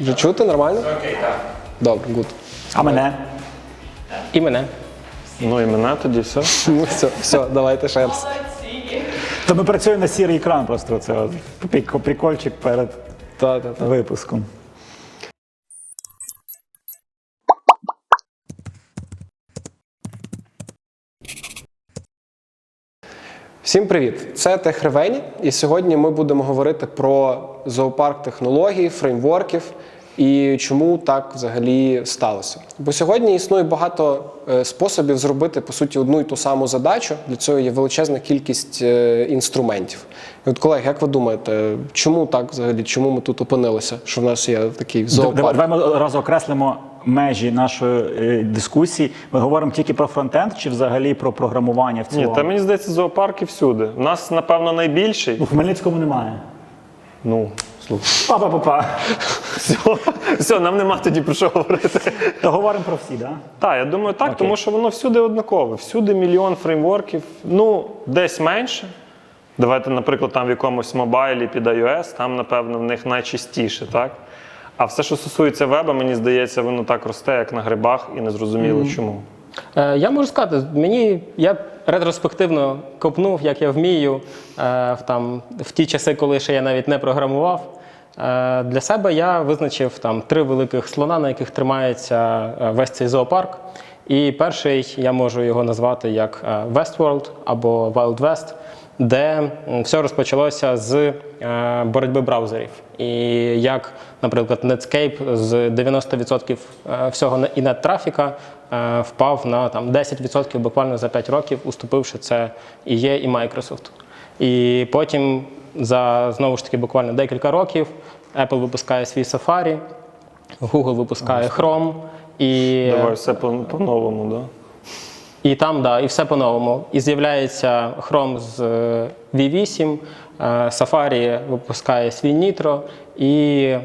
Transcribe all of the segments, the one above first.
Вже чути нормально? Окей, так. Добре, гуд. А мене? І мене. Ну і мене тоді все. Ну, все, все, давайте ще раз. То ми працюємо на сірий екран, просто це от прикольчик перед Та, та, та. випуском. Всім привіт! Це Техревені, і сьогодні ми будемо говорити про зоопарк технологій, фреймворків і чому так взагалі сталося. Бо сьогодні існує багато е, способів зробити по суті одну і ту саму задачу. Для цього є величезна кількість е, інструментів. І от, колеги, як ви думаєте, чому так взагалі? Чому ми тут опинилися? Що в нас є такий зоопарк? давай ми разом окреслимо межі нашої е, дискусії. Ми говоримо тільки про фронтенд чи взагалі про програмування в Ні, та мені здається, зоопарки всюди. У нас, напевно, найбільший. У Хмельницькому немає. Ну. Па-па-па-па. Все, все, нам нема тоді про що говорити. То говоримо про всі, так? Да? Так, я думаю, так, Окей. тому що воно всюди однакове. Всюди мільйон фреймворків. Ну, десь менше. Давайте, наприклад, там в якомусь мобайлі під iOS, там, напевно, в них найчастіше, так? А все, що стосується веба, мені здається, воно так росте, як на грибах, і незрозуміло чому. Е, Я можу сказати, мені я ретроспективно копнув, як я вмію, е, в, там, в ті часи, коли ще я навіть не програмував. Е, Для себе я визначив там три великих слона, на яких тримається е, весь цей зоопарк. І перший я можу його назвати як е, Westworld або Wild West, де все розпочалося з е, боротьби браузерів. І як, наприклад, Netscape з 90% е, всього не- інет-трафіка е, впав на там, 10% буквально за 5 років, уступивши це і є, і Microsoft. І потім за знову ж таки буквально декілька років Apple випускає свій Safari, Google випускає Chrome. І Давай все по- по-новому, да? І там, да, і все по-новому. І з'являється Chrome з е, V8, е, Safari випускає свій Nitro, і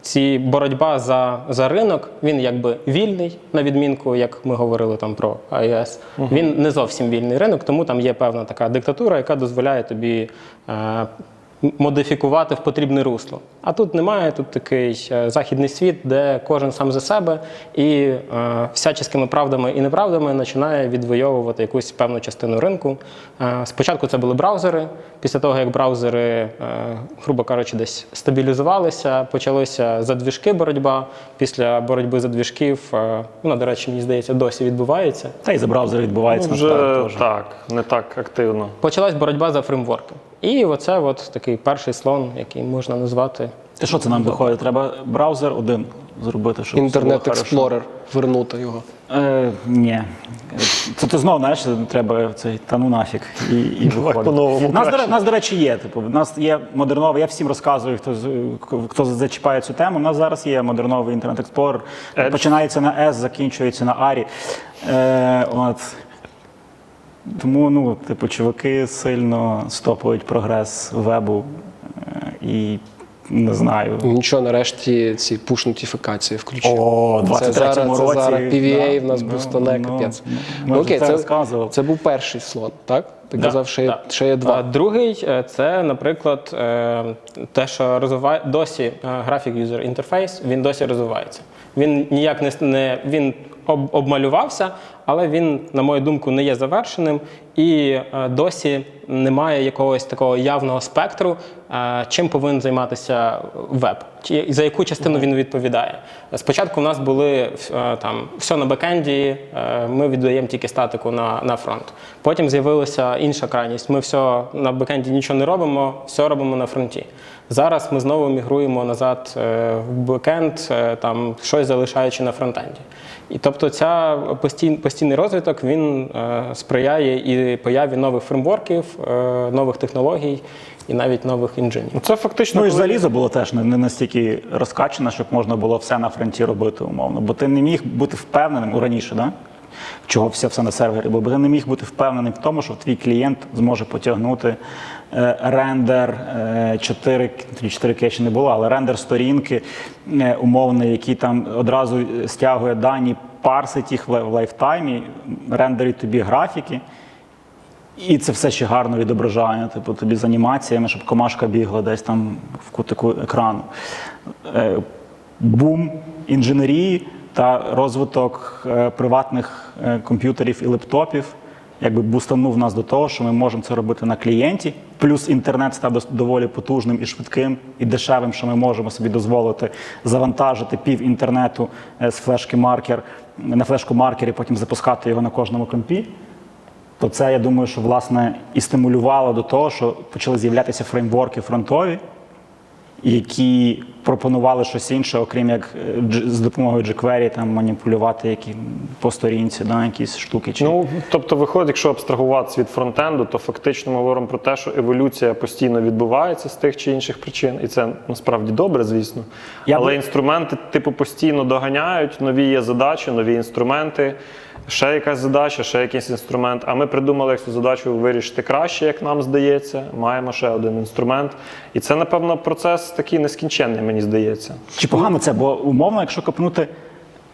ці боротьба за, за ринок, він якби вільний, на відмінку, як ми говорили там про iOS. Він не зовсім вільний ринок, тому там є певна така диктатура, яка дозволяє тобі. Модифікувати в потрібне русло. А тут немає, тут такий е, західний світ, де кожен сам за себе і е, всяческими правдами і неправдами починає відвоювати якусь певну частину ринку. Е, спочатку це були браузери. Після того, як браузери, е, грубо кажучи, десь стабілізувалися, почалися задвіжки боротьба. Після боротьби задвіжків, е, ну, до речі, мені здається, досі відбувається. Та й за браузери відбувається Ну, вже теж. так, не так активно. Почалась боротьба за фреймворки. І оце от такий перший слон, який можна назвати Ти що це нам виходить? Треба браузер один зробити, щоб Інтернет. Експлорер, вернути його. Е, ні. Це ти знову знаєш, треба цей та ну нафіг і, і виходить. по-новому Нас, до, нас, до речі, є. Типу, в нас є модерновий, я всім розказую, хто, хто зачіпає цю тему. У нас зараз є модерновий інтернет експлорер. Починається на S, закінчується на ARI. Е, от. Тому, ну, типу, чуваки сильно стопують прогрес вебу е, і не знаю. Нічого, нарешті ці пуш-нотифікації включили. О, в це 23-му зараз, це зараз PVA да, в нас ну, бустане, ну, капець. ну, Ну, окей, це це, це був перший слон, так? Ти Да, казав, що є, да. ще є А другий е, це, наприклад, е, те, що розвиває досі графік user інтерфейс, він досі розвивається. Він ніяк не, не він обмалювався, але він, на мою думку, не є завершеним і е, досі немає якогось такого явного спектру, е, чим повинен займатися веб, за яку частину він відповідає. Спочатку в нас були е, там все на бекенді, ми віддаємо тільки статику на, на фронт. Потім з'явилася інша крайність. Ми все на бекенді нічого не робимо, все робимо на фронті. Зараз ми знову мігруємо назад е, в бекенд, е, там щось залишаючи на фронтенді. І тобто ця постій, постійний розвиток він е, сприяє і появі нових фреймворків, е, нових технологій і навіть нових інженів. Це фактично. Ну і коли- залізо було теж не, не настільки розкачане, щоб можна було все на фронті робити умовно. Бо ти не міг бути впевненим ну, раніше, да? Чого все, все на сервері, бо ти не міг бути впевненим в тому, що твій клієнт зможе потягнути е, рендер е, 4, тоді 4К ще не було, але рендер сторінки е, умовний, який там одразу стягує дані, парсить їх в лайфтаймі, рендерить тобі графіки. І це все ще гарно відображає, типу тобі з анімаціями, щоб комашка бігла десь там в кутику екрану. Е, бум інженерії та розвиток е, приватних е, комп'ютерів і лептопів якби бустанув нас до того, що ми можемо це робити на клієнті. Плюс інтернет став доволі потужним і швидким і дешевим, що ми можемо собі дозволити завантажити пів інтернету е, з флешки маркер на флешку маркері, потім запускати його на кожному компі. То це я думаю, що власне і стимулювало до того, що почали з'являтися фреймворки фронтові, які пропонували щось інше, окрім як е, з допомогою jQuery там маніпулювати які по сторінці, да, якісь штуки. Чи... Ну, тобто, виходить, якщо абстрагуватися від фронтенду, то фактично ми говоримо про те, що еволюція постійно відбувається з тих чи інших причин, і це насправді добре, звісно. Я Але би- інструменти, типу, постійно доганяють, нові є задачі, нові інструменти, ще якась задача, ще якийсь інструмент. А ми придумали, як цю задачу вирішити краще, як нам здається. Маємо ще один інструмент. І це, напевно, процес такий нескінченний, мені здається. Чи погано це? Бо умовно, якщо копнути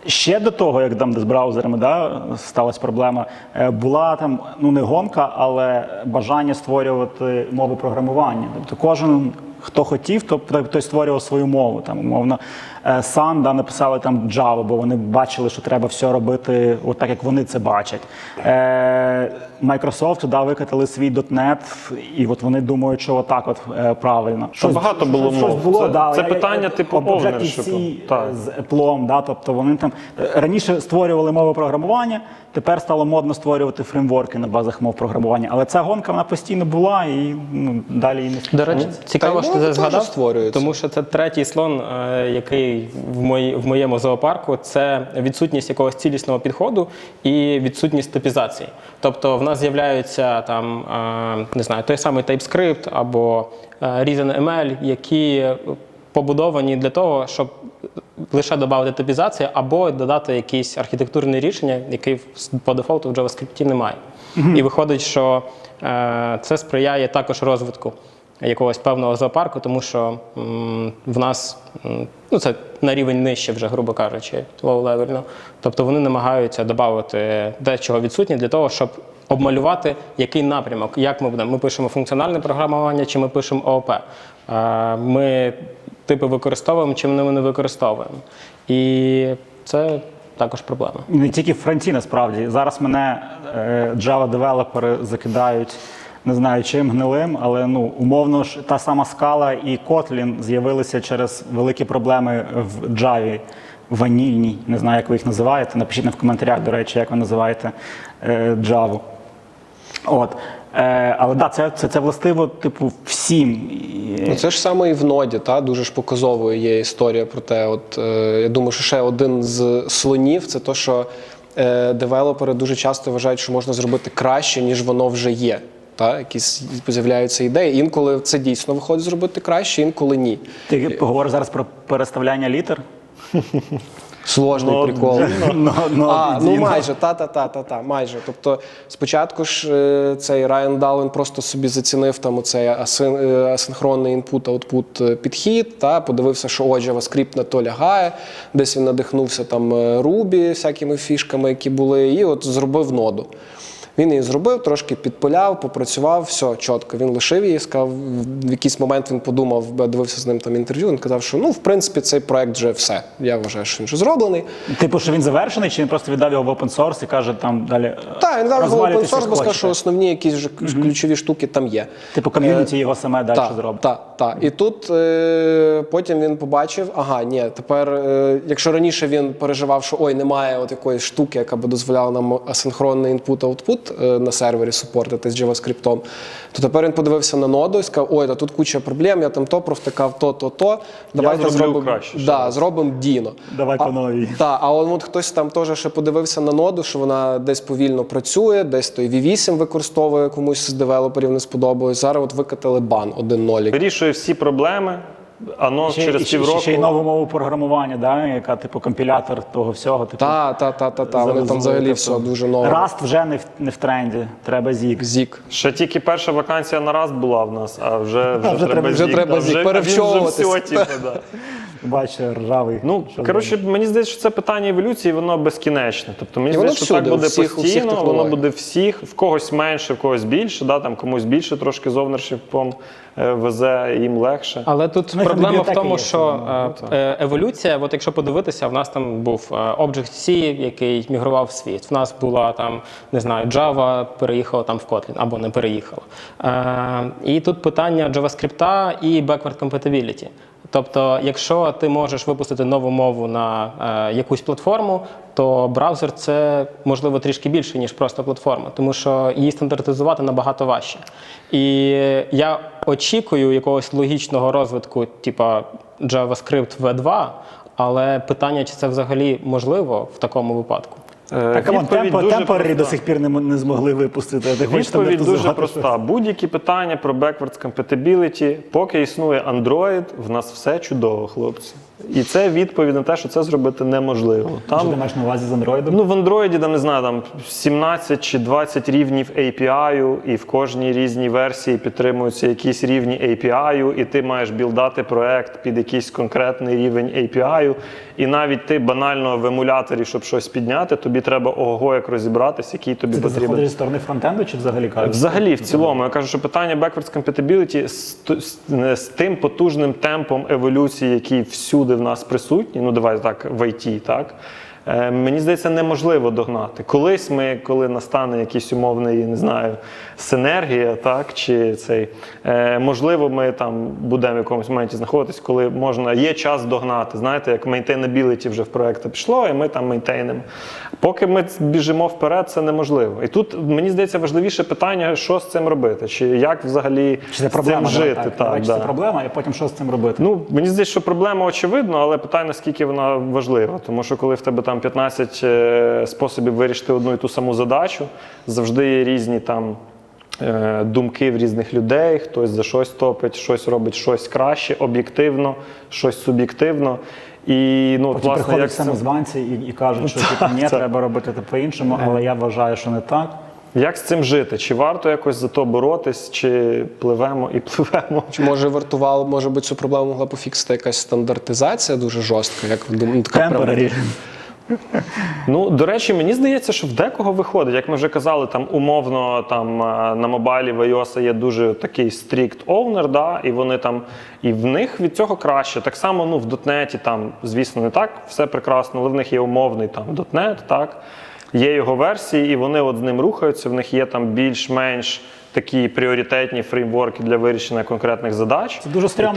ще до того, як там де з браузерами да, сталася проблема, е, була там ну не гонка, але бажання створювати мови програмування. Тобто кожен. Хто хотів, то той створював свою мову. Там, умовно, е, да, написали там Java, бо вони бачили, що треба все робити от так, як вони це бачать. Е, Microsoft да, викатали свій .NET, і от вони думають, що отак от е, правильно. Та багато було щось мов. було, Це- да, це я- питання, я- типу, ownership. Так. з Apple, да, тобто вони там раніше створювали мови програмування, тепер стало модно створювати фреймворки на базах мов програмування. Але ця гонка вона постійно була і ну, далі її не До речі, цікаво, що ти мови це згадав, створюються. тому що це третій слон, е, який в, мої, в моєму зоопарку, це відсутність якогось цілісного підходу і відсутність типізації. Тобто в нас з'являються там, е, не знаю, той самий TypeScript або е, Reason.ml, які побудовані для того, щоб лише додати типізацію або додати якісь архітектурне рішення, яке по дефолту в JavaScript немає. І виходить, що це сприяє також розвитку якогось певного зоопарку, тому що в нас ну, це на рівень нижче, вже, грубо кажучи, лоу-левельно. Тобто вони намагаються додати дечого відсутнє для того, щоб обмалювати який напрямок, як ми будемо. Ми пишемо функціональне програмування чи ми пишемо ООП. Е, Ми типи використовуємо чи ми не використовуємо. І це також проблема. Не тільки в фронті, насправді. Зараз мене е, Java-девелопери закидають, не знаю чим гнилим, але ну умовно ж та сама скала і Kotlin з'явилися через великі проблеми в Java. Ванільній, не знаю, як ви їх називаєте. Напишіть нам в коментарях, до речі, як ви називаєте е, Java. От. Е, але да, це, це, це властиво, типу, всім. Ну, це ж саме і в ноді, та дуже ж показовою є історія про те. От е, я думаю, що ще один з слонів це то, що е, девелопери дуже часто вважають, що можна зробити краще, ніж воно вже є. Та якісь з'являються ідеї. Інколи це дійсно виходить зробити краще, інколи ні. Ти говориш зараз про переставляння літер? Сложний Ну, прикол. Ну, ну, А, ну майже, та-та-та-та-та, майже. Тобто, спочатку ж е, цей Райан Дален просто собі зацінив там оцей асин, е, асинхронний інпут-аутпут підхід, та подивився, що о, JavaScript на то лягає, десь він надихнувся там е, Ruby, всякими фішками, які були, і от зробив ноду. Він її зробив, трошки підпиляв, попрацював, все чітко. Він лишив її, сказав, в якийсь момент він подумав, дивився з ним там інтерв'ю. Він казав, що ну, в принципі, цей проект вже все. Я вважаю, що він вже зроблений. Типу, що він завершений, чи він просто віддав його в open source і каже там далі. е, Так, він дав його розвалюйте, open source, бо сказав, що основні якісь вже ключові штуки там є. Типу ком'юніті його саме далі зробить. так, так. І тут е, потім він побачив, ага, ні, тепер, е, якщо раніше він переживав, що ой, немає от якоїсь штуки, яка би дозволяла нам асинхронний інпут-аутпут е, на сервері супортити з JavaScript, то тепер він подивився на ноду і сказав, ой, та тут куча проблем, я там то провтикав, то, то, то. Давайте зробимо краще, да, зробимо Діно. Давай по новій. Так, а от хтось там теж ще подивився на ноду, що вона десь повільно працює, десь той V8 використовує комусь з девелоперів не сподобалось. Зараз от викатали бан один нолік. Вирішує всі проблеми. Анонс Ще, через ще, півроку. ще й нову мову програмування, да, яка типу компілятор того всього. Типу, Та, та, та, та, та. Вони там взагалі тобто, все дуже нове. Rust вже не в, не в тренді, треба зік. Зік. Ще тільки перша вакансія на раз була в нас, а вже, вже, вже треба треба- вже зік, треба зік, перевчовуватись. Типу, да. Бачу, ржавий. Ну, коротше, мені здається, що це питання еволюції, воно безкінечне. Тобто мені здається, що так буде всіх- у всіх постійно, воно буде всіх, в когось менше, в когось більше, да, там комусь більше трошки з е, везе, їм легше. Але тут Ну, проблема в тому, що е, е, еволюція, от якщо подивитися, в нас там був е, Object-C, який мігрував в світ. В нас була там, не знаю, Java переїхала там в Kotlin або не переїхала. І тут питання JavaScript і backward compatibility. Тобто, якщо ти можеш випустити нову мову на е, якусь платформу, то браузер це можливо трішки більше, ніж просто платформа, тому що її стандартизувати набагато важче. І я очікую якогось логічного розвитку, типа JavaScript V2, але питання, чи це взагалі можливо в такому випадку. Е, Так, відповідь темпо, темпорі до сих пір не, не змогли випустити. Ти Відповідь дуже проста. Будь-які питання про backwards compatibility, поки існує Android, в нас все чудово, хлопці. І це відповідь на те, що це зробити неможливо. Що Там ти маєш на увазі з Android? Ну, в Android, там, не знаю, там 17 чи 20 рівнів API, і в кожній різній версії підтримуються якісь рівні API, і ти маєш білдати проект під якийсь конкретний рівень API. І навіть ти банально в емуляторі, щоб щось підняти, тобі треба ого, як розібратись, який тобі Це ти потрібен. заходиш зі сторони фронтенду чи взагалі кажеш? Взагалі, в цілому, я кажу, що питання backwards compatibility з, з, з тим потужним темпом еволюції, який всюди в нас присутній, ну давай так, в IT, так. Е, Мені здається, неможливо догнати. Колись ми, коли настане якийсь умовний, не знаю, синергія, так, чи цей, е, можливо, ми там будемо в якомусь моменті знаходитись, коли можна, є час догнати. Знаєте, як maintainability вже в проекти пішло, і ми там мейнтейнимо. Поки ми біжимо вперед, це неможливо. І тут мені здається важливіше питання, що з цим робити, чи як взагалі Чи це з проблема? цим жити. так, Так, Давай, чи да. це проблема, і потім що з цим робити? Ну, мені здається, що проблема очевидна, але питання, наскільки вона важлива. Тому що коли в тебе там 15 е, способів вирішити одну і ту саму задачу, завжди є різні там. е, Думки в різних людей, хтось за щось топить, щось робить щось краще, об'єктивно, щось суб'єктивно. І ну, от, Потім власне, приходять як самозванці і, і кажуть, що типу, ні, це- треба робити це по-іншому, але я вважаю, що не так. Як з цим жити? Чи варто якось за то боротись, чи пливемо і пливемо? Чи може вартувало, може би цю проблему могла пофіксити якась стандартизація дуже жорстка, як думаєте, така Темпорарі. Ну, до речі, мені здається, що в декого виходить. Як ми вже казали, там умовно там е, на мобайлі в iOS є дуже такий strict owner, да, і вони там, і в них від цього краще. Так само, ну, в дотнеті там, звісно, не так все прекрасно, але в них є умовний там .NET, так. Є його версії, і вони от з ним рухаються. В них є там більш-менш такі пріоритетні фреймворки для вирішення конкретних задач. Це дуже стрімна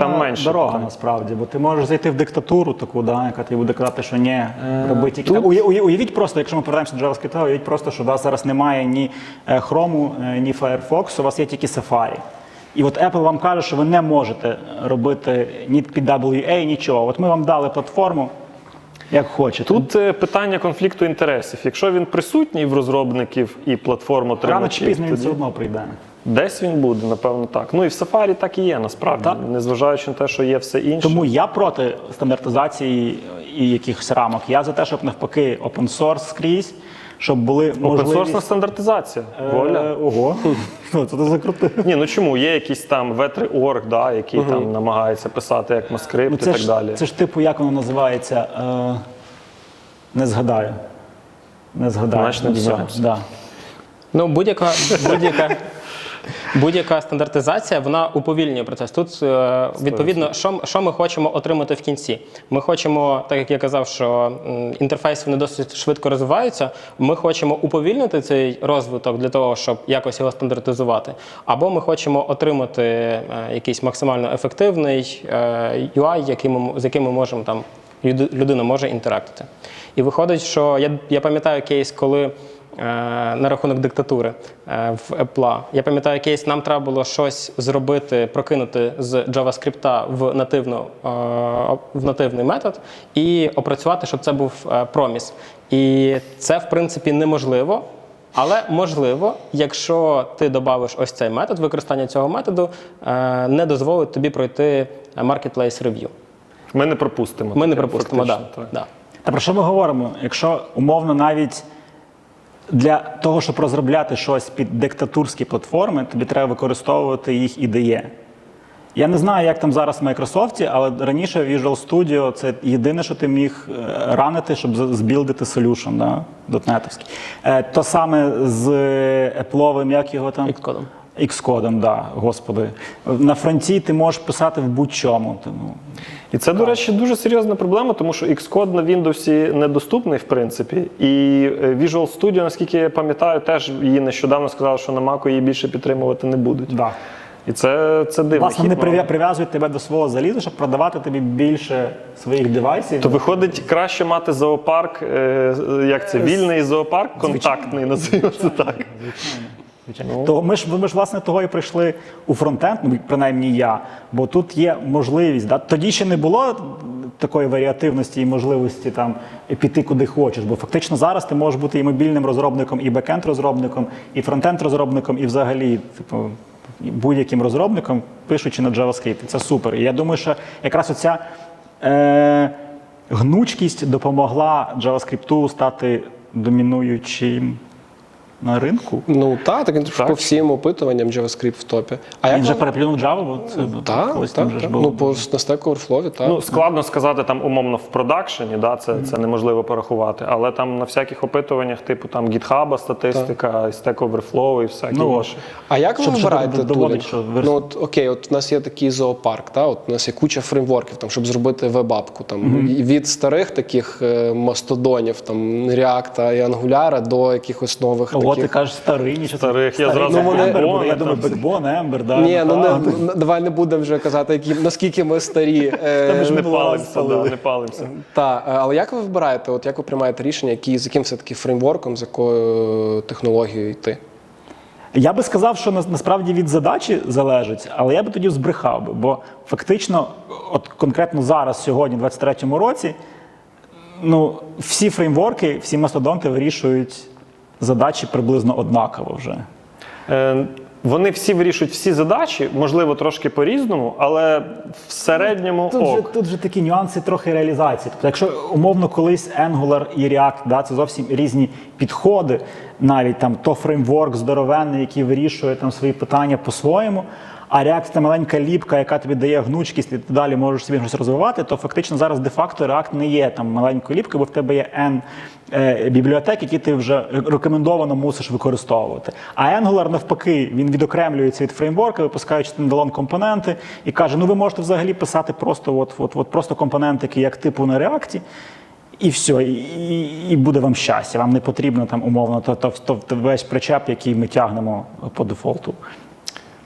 дорога питань. насправді, бо ти можеш зайти в диктатуру таку, да, яка тобі буде казати, що ні, Е, роби тільки уя- Уявіть просто, якщо ми повернемося до JavaScript, уявіть просто, що у вас зараз немає ні е, Chrome, е, ні Firefox, у вас є тільки Safari. І от Apple вам каже, що ви не можете робити ні під WA, нічого. От ми вам дали платформу, як хочете. Тут е, питання конфлікту інтересів. Якщо він присутній в розробників і платформ рано чи пізно він все одно прийде. десь він буде, напевно, так. Ну і в Safari так і є насправді, Так. незважаючи на те, що є все інше. Тому я проти стандартизації і якихось рамок. Я за те, щоб навпаки open source скрізь, щоб були можливість... Опенсорсна стандартизація. Воля. Е, Ого, ну це ти закрутив. Ні, ну чому? Є якийсь там V3.org, да, який там намагається писати як маскрипт Ну, і це, так ж, далі. це ж типу, як воно називається? Е, не згадаю. Не згадаю. Значить, не Ну, все, дізнаємося. да. Ну, будь-яка, будь-яка, будь-яка стандартизація вона уповільнює процес. Тут е, відповідно, що, що ми хочемо отримати в кінці. Ми хочемо, так як я казав, що інтерфейси вони досить швидко розвиваються. Ми хочемо уповільнити цей розвиток для того, щоб якось його стандартизувати. Або ми хочемо отримати е, якийсь максимально ефективний е, UI, який ми, з яким ми можемо там людина може інтерактити. І виходить, що я, я пам'ятаю кейс, коли на рахунок диктатури е, в Apple. Я пам'ятаю кейс, нам треба було щось зробити, прокинути з JavaScript в, нативну, е, в нативний метод і опрацювати, щоб це був е, проміс. І це, в принципі, неможливо. Але можливо, якщо ти додавиш ось цей метод, використання цього методу е, не дозволить тобі пройти marketplace review. Ми не пропустимо. Ми не пропустимо, да, так. да. Та про що ми говоримо? Якщо умовно навіть для того, щоб розробляти щось під диктатурські платформи, тобі треба використовувати їх IDE. Я не знаю, як там зараз в Microsoft, але раніше Visual Studio це єдине, що ти міг е, ранити, щоб збілдити solution, да, дотнетовський. Е, то саме з Apple, як його там? Xcode. Xcode, да, господи. На фронті ти можеш писати в будь-чому. Тому І це, до речі, дуже серйозна проблема, тому що Xcode на Windows недоступний, в принципі. І е, Visual Studio, наскільки я пам'ятаю, теж її нещодавно сказали, що на Mac її більше підтримувати не будуть. да. І це, це дивно. Власне, вони прив'я- прив'язують тебе до свого заліза, щоб продавати тобі більше своїх девайсів. То виходить краще мати зоопарк, е, як це, вільний зоопарк, контактний, називаємо це так. Звичайно. То ми ж ми ж власне того і прийшли у фронтенд, ну принаймні я. Бо тут є можливість. Да? Тоді ще не було такої варіативності і можливості там піти куди хочеш. Бо фактично зараз ти можеш бути і мобільним розробником, і бекенд розробником, і фронтенд розробником, і взагалі, типу, будь-яким розробником, пишучи на JavaScript. Це супер. І я думаю, що якраз оця е, гнучкість допомогла JavaScript стати домінуючим на ринку. Ну так, так він Так. по всім опитуванням JavaScript в топі. А як Він же вам- переплюнув Java, бо це Так, колись так, там же ж так. Ну, по на Stack Overflow, так. Ну, складно сказати там умовно в продакшені, да, це, це неможливо порахувати. Але там на всяких опитуваннях, типу там GitHub, статистика, і Stack Overflow і всякі Ну, інші. А як ви вибираєте доводить, тулінг? що Ну, от, окей, от у нас є такий зоопарк, та? от у нас є куча фреймворків, там, щоб зробити веб-апку. Там, і від старих таких е, мастодонів, там, React і Angular до якихось нових Ого, ти таких. кажеш старий, нічого. Старих, я зразу ну, вони- я думаю, Backbone, Ember, да. Ні, ну не, так. н- давай не будемо вже казати, які, наскільки ми старі. Е, Тебе ж Не минулого разу палимося, да, не палимося. Та, е, але як ви вибираєте, от як ви приймаєте рішення, які, з яким все-таки фреймворком, з якою технологією йти? Я би сказав, що на- насправді від задачі залежить, але я би тоді збрехав би, бо фактично, от конкретно зараз, сьогодні, в 23-му році, ну, всі фреймворки, всі мастодонти вирішують задачі приблизно однаково вже. Е, Вони всі вирішують всі задачі, можливо, трошки по-різному, але в середньому Тут же, тут же такі нюанси трохи реалізації. Тобто, якщо умовно колись Angular і React, да, це зовсім різні підходи, навіть там то фреймворк здоровенний, який вирішує там свої питання по-своєму. А React це маленька ліпка, яка тобі дає гнучкість, і ти далі можеш собі щось розвивати, то фактично зараз де-факто React не є там маленькою ліпкою, бо в тебе є N е, бібліотек, які ти вже рекомендовано мусиш використовувати. А Angular навпаки, він відокремлюється від фреймворка, випускаючи стендалон компоненти, і каже: ну ви можете взагалі писати просто от, от, от просто компонентики, як типу на React, і все, і, і, буде вам щастя. Вам не потрібно там умовно то, то, то, то весь причеп, який ми тягнемо по дефолту.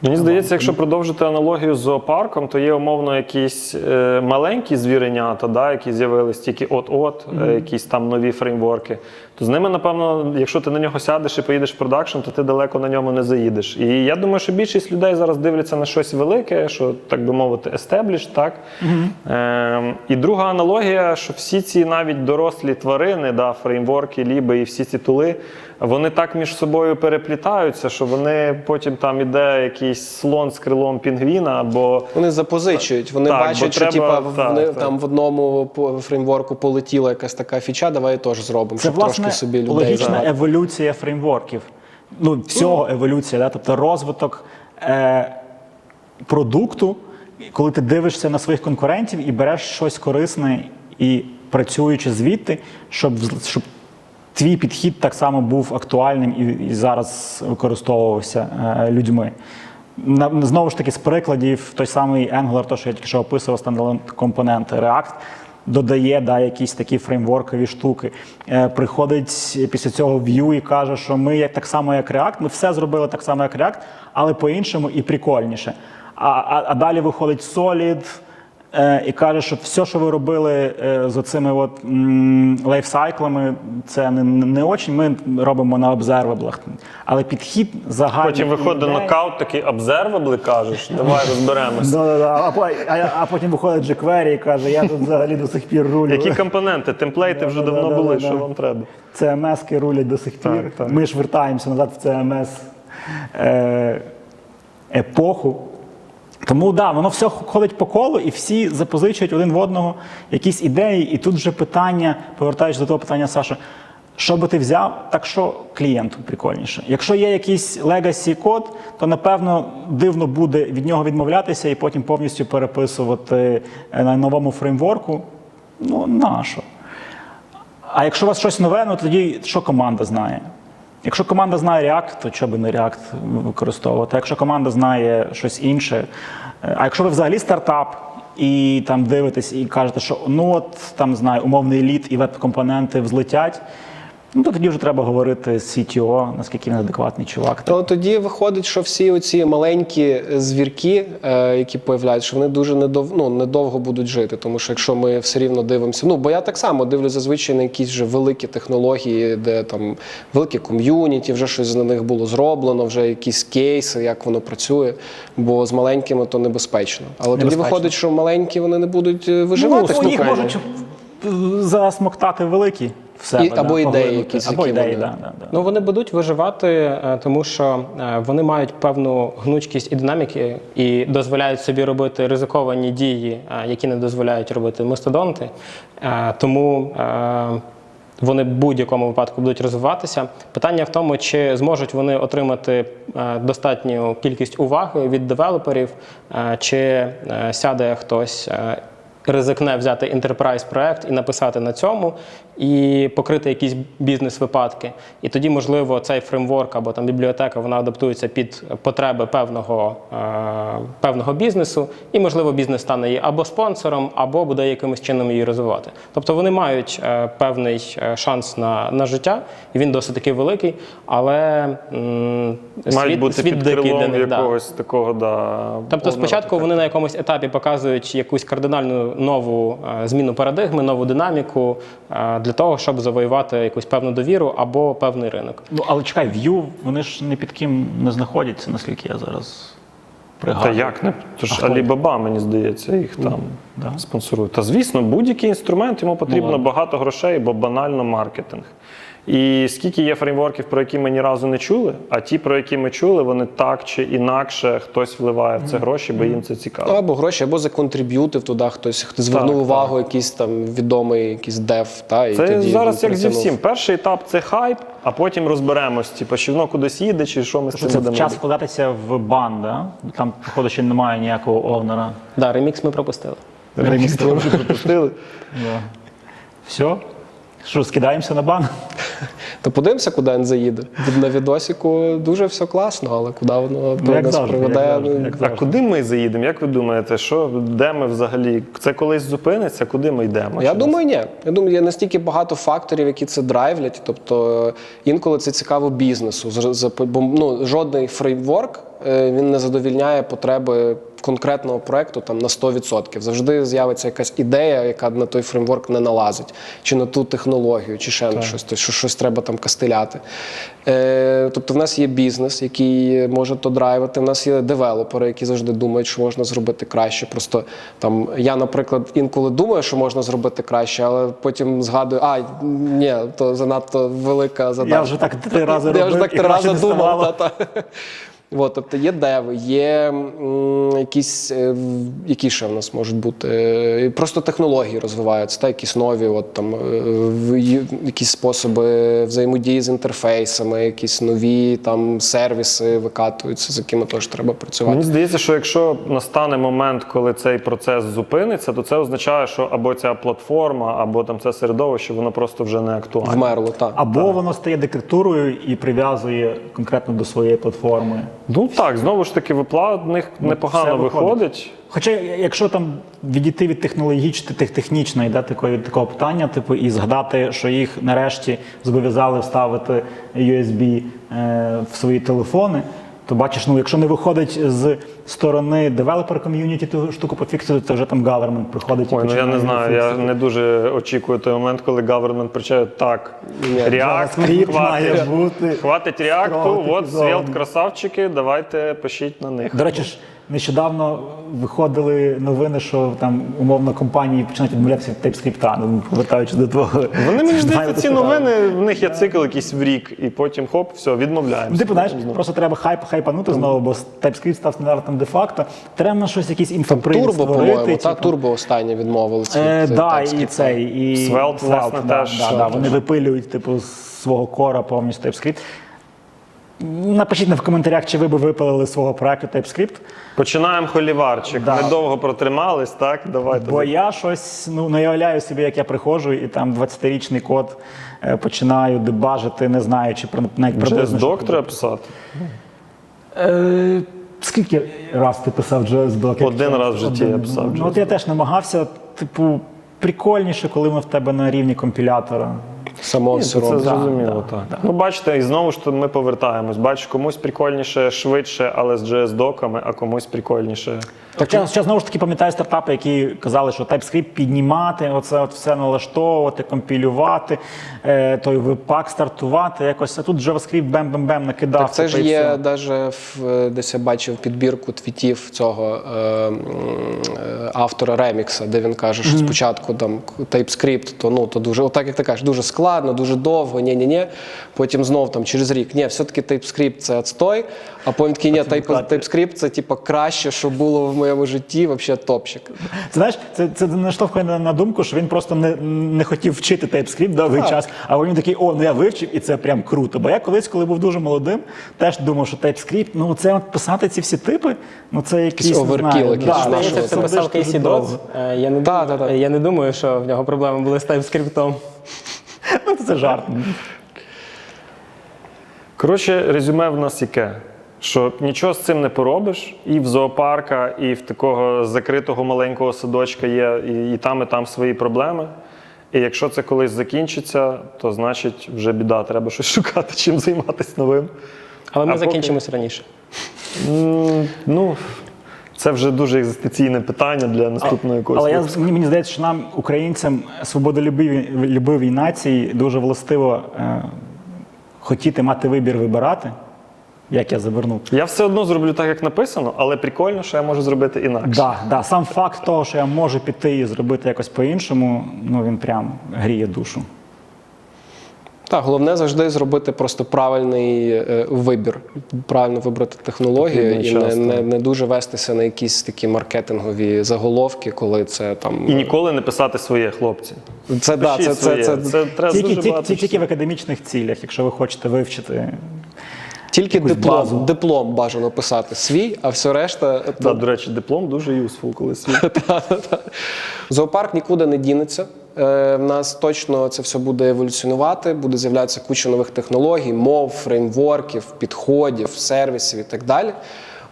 Мені здається, якщо продовжити аналогію з зоопарком, то є умовно якісь е, маленькі звіренята, да, які з'явились тільки от-от, е, якісь там нові фреймворки. То з ними, напевно, якщо ти на нього сядеш і поїдеш в продакшн, то ти далеко на ньому не заїдеш. І я думаю, що більшість людей зараз дивляться на щось велике, що так би мовити, established, так? Е, і друга аналогія, що всі ці навіть дорослі тварини, да, фреймворки, ліби і всі ці тули, вони так між собою переплітаються, що вони потім там іде якийсь слон з крилом пінгвіна, або Вони запозичують, вони Так, бачать, що треба- типа, так, вони, так. там в одному фреймворку полетіла якась така фіча, давай теж зробимо, Це щоб власне трошки собі людей логічна загнати. еволюція фреймворків. Ну, всього еволюція, да? тобто розвиток е, продукту, коли ти дивишся на своїх конкурентів і береш щось корисне і працюючи звідти, щоб, щоб твій підхід так само був актуальним і, зараз використовувався е, людьми. Знову ж таки, з прикладів, той самий Angular, то, що я тільки що описував, стандалон компоненти React, додає да, якісь такі фреймворкові штуки. Е, приходить після цього Vue і каже, що ми як так само, як React, ми все зробили так само, як React, але по-іншому і прикольніше. А, а, а далі виходить Solid, і каже, що все, що ви робили е, з оцими от лайфсайклами, це не, не очень. Ми робимо на обзерваблах. Але підхід загальний. потім виходить ідеї- нокаут, такий обзервабли, кажеш, давай розберемося. А, по- а, а потім виходить jQuery і каже, я тут взагалі до сих пір рулю. Які компоненти? Темплейти вже давно були, що вам треба? CMS-ки рулять до сих пір. Ми ж вертаємося назад в CMS е, епоху. Тому да, воно все ходить по колу, і всі запозичують один в одного якісь ідеї. І тут вже питання, повертаючись до того питання, Саша, Що би ти взяв, так що клієнту прикольніше. Якщо є якийсь legacy код, то напевно дивно буде від нього відмовлятися і потім повністю переписувати е, на новому фреймворку. Ну, нащо? А якщо у вас щось нове, ну тоді що команда знає? Якщо команда знає React, то чого би не React використовувати? Якщо команда знає щось інше, е, а якщо ви взагалі стартап і там дивитесь і кажете, що ну от там знаю, умовний лід і веб-компоненти взлетять, ну то тоді вже треба говорити з CTO, наскільки він адекватний чувак. То тоді виходить, що всі оці маленькі звірки, е, які появляються, що вони дуже недов, ну, недовго будуть жити. Тому що якщо ми все рівно дивимося, ну бо я так само дивлюся зазвичай на якісь вже великі технології, де там велике ком'юніті, вже щось на них було зроблено, вже якісь кейси, як воно працює. Бо з маленькими то небезпечно. Але тоді виходить, що маленькі вони не будуть е, виживати. ну, їх можуть е, засмоктати великі в себе. І- або да, ідеї якісь, Або які ідеї, вони- да, да, да. Ну вони будуть виживати, е, тому що е, вони мають певну гнучкість і динаміки і дозволяють собі робити ризиковані дії, е, які не дозволяють робити мастодонти. Тому вони в будь-якому випадку будуть розвиватися. Питання в тому, чи зможуть вони отримати достатню кількість уваги від девелоперів, чи сяде хтось. ризикне взяти enterprise проект і написати на цьому, і покрити якісь бізнес-випадки. І тоді, можливо, цей фреймворк або там бібліотека вона адаптується під потреби певного, е, певного бізнесу, і, можливо, бізнес стане її або спонсором, або буде якимось чином її розвивати. Тобто вони мають е, певний е, шанс на, на життя, і він досить таки великий, але м, Мають світ, бути світ під дикий для них. да. якогось такого, да, Тобто спочатку вони на якомусь етапі показують якусь кардинальну нову е, зміну парадигми, нову динаміку е, для того, щоб завоювати якусь певну довіру або певний ринок. Ну, але чекай, в'ю вони ж не під ким не знаходяться, наскільки я зараз Пригадую. Та як не? То ж хто? Мені здається, їх там да. спонсорує. Та звісно, будь-який інструмент йому потрібно ну, багато грошей, бо банально маркетинг. І скільки є фреймворків, про які ми ні разу не чули, а ті, про які ми чули, вони так чи інакше хтось вливає в це гроші, бо їм це цікаво. Або гроші, або законтриб'ютив туди хтось, хто звернув Так, увагу, якийсь там відомий якийсь дев. Та, і Це тоді зараз як зі всім. Перший етап це хайп, а потім розберемось, типу, чи воно кудись їде, чи що ми з цим це будемо час робити. вкладатися в бан, да? Там, походу, ще немає ніякого овнера. Да, ремікс ми пропустили. Ремікс ми вже пропустили. Все? Що, скидаємося на бан? То подивимося, куди він заїде. На відосіку дуже все класно, але куди воно Ну, як нас завжди, приведе. як завжди, ну, як А куди ми заїдемо? Як ви думаєте, що де ми взагалі? Це колись зупиниться? Куди ми йдемо? Я думаю, ні. Я думаю, є настільки багато факторів, які це драйвлять. Тобто е, інколи це цікаво бізнесу. Бо ну, жодний фреймворк е, він не задовільняє потреби конкретного проекту там на 100%. Завжди з'явиться якась ідея, яка на той фреймворк не налазить, чи на ту технологію, чи ще на щось, то що щось треба там кастиляти. Е, тобто, в нас є бізнес, який може то драйвити. В нас є девелопери, які завжди думають, що можна зробити краще. Просто там я, наприклад, інколи думаю, що можна зробити краще, але потім згадую, а ні, то занадто велика задача. Я вже так три рази Я вже так три рази думав. Та, та. От, тобто є деви, є м, якісь, е, які ще в нас можуть бути. е, Просто технології розвиваються, та, якісь нові, от, там, е, в- ю- якісь способи взаємодії з інтерфейсами, якісь нові там, сервіси викатуються, з якими теж треба працювати. Мені здається, що якщо настане момент, коли цей процес зупиниться, то це означає, що або ця платформа, або там це середовище, воно просто вже не актуальне. Вмерло, так. Або воно стає диктатурою і прив'язує конкретно до своєї платформи. Ну так, знову ж таки, випла в них непогано виходить. виходить. Хоча, якщо там відійти від технологічної, тих, технічної, да, такої, від такого питання, типу, і згадати, що їх нарешті зобов'язали вставити USB е, в свої телефони, то бачиш, ну якщо не виходить з сторони девелопер ком'юніті ту штуку пофіксити, то вже там гавермент приходить і Ой, ну я не знаю, я не дуже очікую той момент, коли гавермент причає так. React, хватить, реакту. хватить React, от свілт красавчики, давайте пишіть на них. До речі ж, нещодавно виходили новини, що там умовно компанії починають відмовлятися від TypeScript, ну, повертаючись до твого. Вони мені здається, ці новини, в них є цикл якийсь в рік, і потім хоп, все, відмовляємося. Типу, знаєш, просто треба хайп хайпанути знову, бо TypeScript став стандартом де-факто. Треба на щось якийсь інфопривід Турбо, створити. по-моєму, та типу. турбо останнє відмовилися. Е, да, і цей, і Svelte, власне, да, теж, да, да, вони випилюють типу, з свого кора повністю TypeScript. Напишіть в коментарях, чи ви би випилили з свого проекту TypeScript. Починаємо холіварчик. Да. Недовго протримались, так? Давайте. Бо я щось ну, не уявляю собі, як я приходжу і там 20-річний код е, починаю дебажити, не знаючи про навіть що JS-док треба писати. Е, скільки раз ти писав JS-док? Один раз в житті я писав Ну, от я теж намагався, типу, прикольніше, коли ми в тебе на рівні компілятора. Самого Ні, все це зрозуміло, да, так. Ну, бачите, і знову ж ми повертаємось. Бачиш, комусь прикольніше, швидше, але з JS-доками, а комусь прикольніше. Так я, знову ж таки пам'ятаю стартапи, які казали, що TypeScript піднімати, оце от все налаштовувати, компілювати, е, той веб-пак стартувати, якось. А тут JavaScript бем-бем-бем накидав. Так це ж типу, є все. даже в десь я бачив підбірку твітів цього е, е, автора ремікса, де він каже, що спочатку там TypeScript, то ну то дуже, отак як ти кажеш, дуже складно, дуже довго, ні ні ні Потім знов там через рік, ні, все-таки TypeScript це отстой, а потім такий, ні, Type- TypeScript це типа краще, що було в моєму житті, взагалі топчик. Знаєш, це, це наштовхує на, на думку, що він просто не, не хотів вчити TypeScript довгий Так. час, а він такий, о, ну я вивчив, і це прям круто. Бо я колись, коли був дуже молодим, теж думав, що TypeScript, ну це от писати ці всі типи, ну це overkill знаю, якийсь, да, це це писав Кейсі. Дотс. Е, Я не думаю, я не думаю, що в нього проблеми були з TypeScript. Ну, це жарт. Коротше, резюме в нас яке? Що нічого з цим не поробиш, і в зоопарка, і в такого закритого маленького садочка є і, і там, і там свої проблеми. І якщо це колись закінчиться, то значить вже біда, треба щось шукати, чим займатися новим. Але ми А поки- раніше. Ну, це вже дуже екзистенційне питання для наступного якогось. Але я, мені, здається, що нам, українцям, свободолюбивій любивій нації, дуже властиво е, хотіти мати вибір вибирати, як я завернув. Я все одно зроблю так, як написано, але прикольно, що я можу зробити інакше. Да, да, сам факт того, що я можу піти і зробити якось по-іншому, ну він прям гріє душу. Так, головне завжди зробити просто правильний е, вибір, правильно вибрати технологію і не, не, не дуже вестися на якісь такі маркетингові заголовки, коли це там І ніколи не писати своє, хлопці. це да, це, це, це, це треба Тільки, дуже тільки, багато тільки, в академічних цілях, якщо ви хочете вивчити. тільки диплом, базу. диплом бажано писати свій, а все решта Да, до речі, диплом дуже юсфул, коли свій. Зоопарк нікуди не дінеться. Е, В нас точно це все буде еволюціонувати, буде з'являтися куча нових технологій, мов, фреймворків, підходів, сервісів і так далі.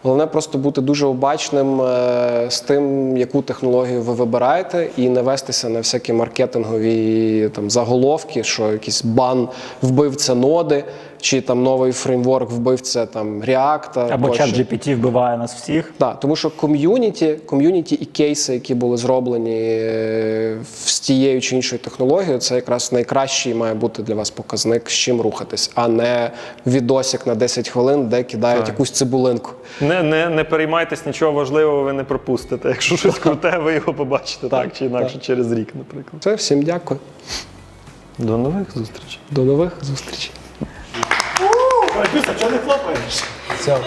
Головне просто бути дуже обачним е, з тим, яку технологію ви вибираєте, і не вестися на всякі маркетингові там заголовки, що якийсь бан вбивця ноди, чи там новий фреймворк вбивця там React. Або чат GPT вбиває нас всіх. Так, тому що ком'юніті, ком'юніті і кейси, які були зроблені е, з тією чи іншою технологією, це якраз найкращий має бути для вас показник, з чим рухатись, а не відосик на 10 хвилин, де кидають якусь цибулинку. Не, не, не переймайтесь, нічого важливого ви не пропустите. Якщо щось круте, ви його побачите так, чи інакше через рік, наприклад. Все, всім дякую. До нових зустрічей. До нових зустрічей. Чого не хлопаєш? Все.